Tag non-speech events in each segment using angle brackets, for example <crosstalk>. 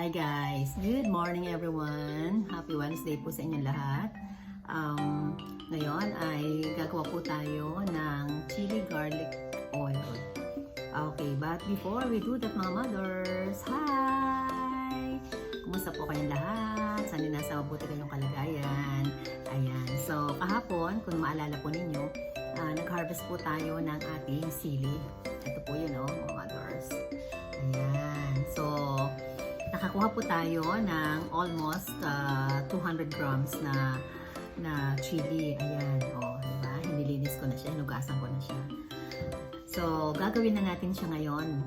Hi guys! Good morning everyone! Happy Wednesday po sa inyong lahat. Um, ngayon ay gagawa po tayo ng chili garlic oil. Okay, but before we do that mga mothers, hi! Kumusta po kayong lahat? Sana nasa mabuti kayong kalagayan. Ayan, so kahapon, kung maalala po ninyo, ah, nag-harvest po tayo ng ating sili. Ito po yun, oh, mga mothers. Nakakuha po tayo ng almost ah, 200 grams na na chili. Ayan, oh, di ba? Hinilinis ko na siya, hinugasan ko na siya. So, gagawin na natin siya ngayon.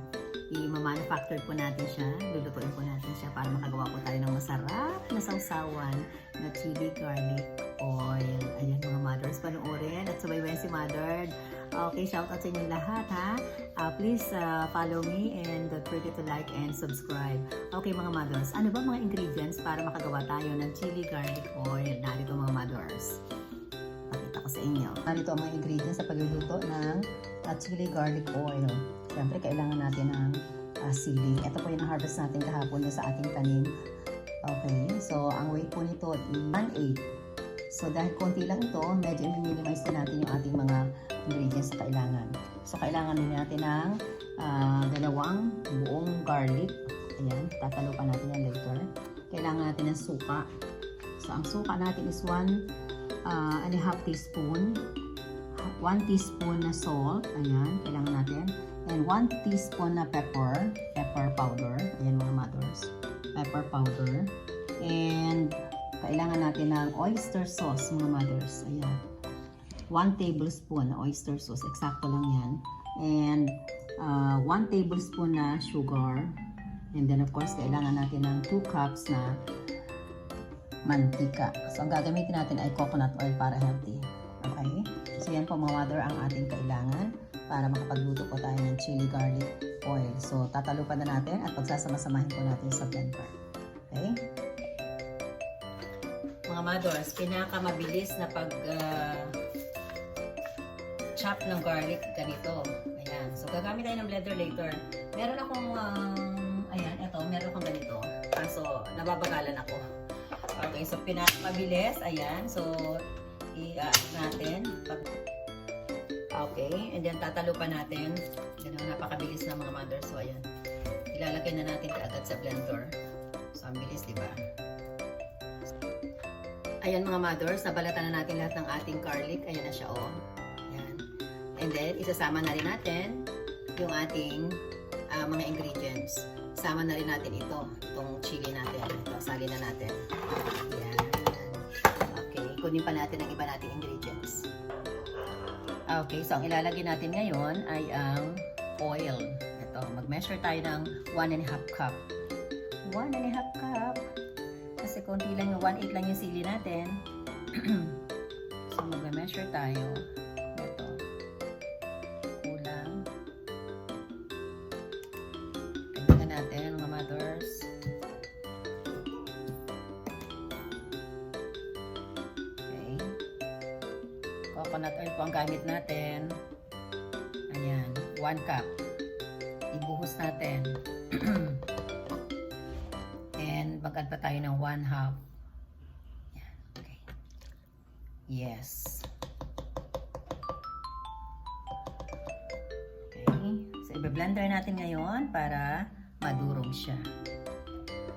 I-manufacture po natin siya, lulutuin po natin siya para makagawa po tayo ng masarap na sausawan na chili garlic oil. Ayan mga mothers, panoorin at subaybayan si mother. Okay, shout out sa inyong lahat ha. Uh, please uh, follow me and don't forget to like and subscribe. Okay mga mothers, ano ba mga ingredients para makagawa tayo ng chili garlic oil? Narito mga mothers. Pakita ko sa inyo. Narito ang mga ingredients sa pagluluto ng uh, chili garlic oil. Siyempre, kailangan natin ng uh, sili. Ito po yung harvest natin kahapon sa ating tanim. Okay, so ang weight po nito is 1.8. So dahil konti lang ito, medyo minimize na natin So kailangan din natin ng ah, dalawang buong garlic. Ayan, tatalo pa natin yan later. Kailangan natin ng suka. So ang suka natin is 1 uh, and a half teaspoon. 1 teaspoon na salt. Ayan, kailangan natin. And 1 teaspoon na pepper. Pepper powder. Ayan mga mothers. Pepper powder. And kailangan natin ng oyster sauce mga mothers. Ayan. 1 tablespoon na oyster sauce. Eksakto lang yan. And 1 tablespoon na sugar. And then of course, kailangan natin ng 2 cups na mantika. So, ang gagamitin natin ay coconut oil para healthy. Okay? So, yan po mga mother ang ating kailangan para makapagluto po tayo ng chili garlic oil. So, tatalupan na natin at pagsasama-samahin po natin sa blender. Okay? Mga mothers, pinakamabilis na pag ah, chop ng garlic ganito. Ayan. So, gagamit tayo ng blender later. Meron akong, um, ayan, eto, meron akong ganito. Kaso, nababagalan ako. Okay, so pinakamabilis, ayan. So, i-add natin. Okay, and then tatalo pa natin. Ganun, napakabilis na mga mother. So, ayan. Ilalagay na natin kaagad sa blender. So, ang bilis, di ba? Ayan mga mothers, nabalatan na natin lahat ng ating garlic. Ayan na siya, oh. And then, isasama na rin natin yung ating ah, mga ingredients. Sama na rin natin ito, itong chili natin. Ito, sali na natin. Ayan. Okay, kunin pa natin ang iba nating ingredients. Okay, so ang ilalagay natin ngayon ay ang oil. Ito, mag-measure tayo ng 1 and a half cup. 1 and a half cup. Kasi konti lang yung 1.8 lang yung sili natin. <clears throat> so mag-measure tayo. Coconut oil po ang gamit natin. Ayan, 1 cup. Ibuhos natin. <clears throat> And mag-add pa tayo ng 1 half. Ayan, okay. Yes. Okay. So, i-blender natin ngayon para madurog siya.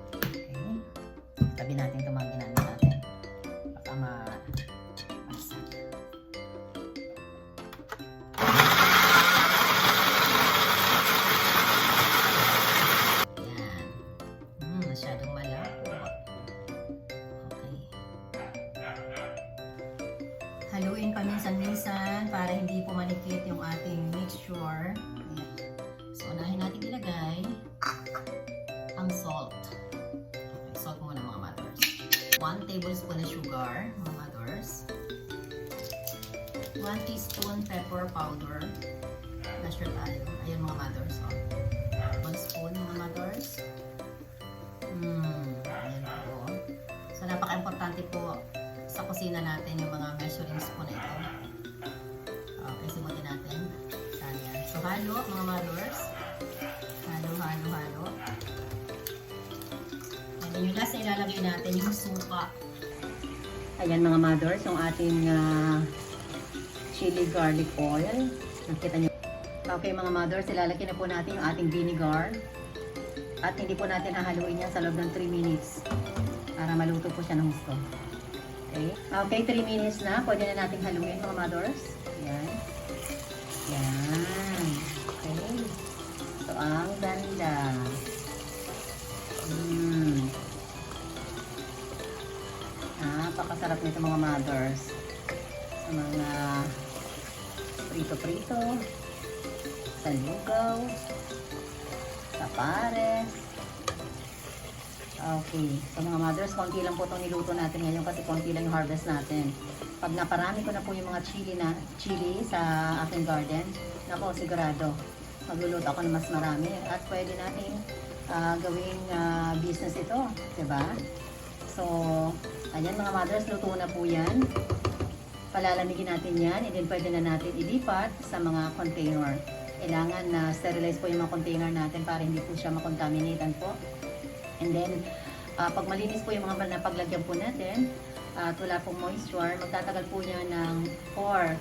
Okay. Tabi natin itong mga paminsan-minsan para hindi po manikit yung ating mixture. So, unahin natin ilagay ang salt. Okay, salt muna mga mothers. 1 tablespoon na sugar, mga mothers. 1 teaspoon pepper powder. Measure tayo. Ayan mga mothers. Oh. 1 spoon mga mothers. Hmm, ayan po. So, napaka-importante po sa kusina natin yung mga measuring spoon na ito. Okay, simutin natin. Sana. So, halo mga mothers. Halo, halo, halo. Then yung last na ilalagay natin yung suka. Ayan mga mothers, yung ating ah, chili garlic oil. Nakita niyo. Okay mga mothers, ilalagay na po natin yung ating vinegar. At hindi po natin hahaluin yan sa loob ng 3 minutes para maluto po siya ng gusto. Okay? Okay, 3 minutes na. Pwede na natin haluin mga mothers. Ayan. Yan. Okay. So, ang ganda. Mm. Napakasarap nito mga mothers. Sa mga prito-prito, sa lugaw, sa pares. Okay. So mga mothers, konti lang po itong niluto natin ngayon kasi konti lang yung harvest natin. Pag naparami ko na po yung mga chili na chili sa aking garden, nako sigurado magluluto ako ng mas marami at pwede nating ah, gawing ah, business ito, 'di ba? So, ayan mga mothers, luto na po 'yan. Palalamigin natin 'yan, and then pwede na natin ilipat sa mga container. Kailangan na sterilize po yung mga container natin para hindi po siya makontaminatean po. And then, ah, pag malinis po yung mga napaglagyan po natin, at wala pong moisture, magtatagal po niya ng 4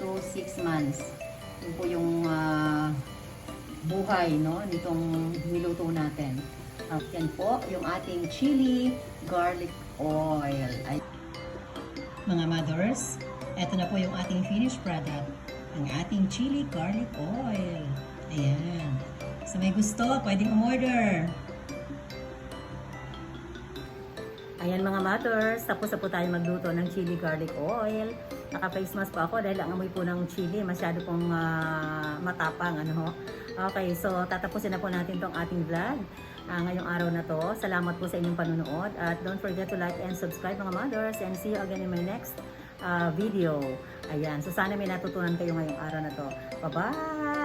to 6 months. Yun po yung ah, buhay no, nitong niluto natin. At yan po, yung ating chili garlic oil. Ay, mga mothers, eto na po yung ating finished product. Ang ating chili garlic oil. Ayan. Sa may gusto, pwedeng umorder. Ayan mga mothers, tapos na po tayo magluto ng chili garlic oil. Naka-face mask po ako dahil ang amoy po ng chili masyado pong ah, matapang. Ano ho? Okay, so tatapusin na po natin tong ating vlog ah, ngayong araw na to. Salamat po sa inyong panunood at don't forget to like and subscribe mga mothers and see you again in my next ah, video. Ayan, so sana may natutunan kayo ngayong araw na to. Bye-bye!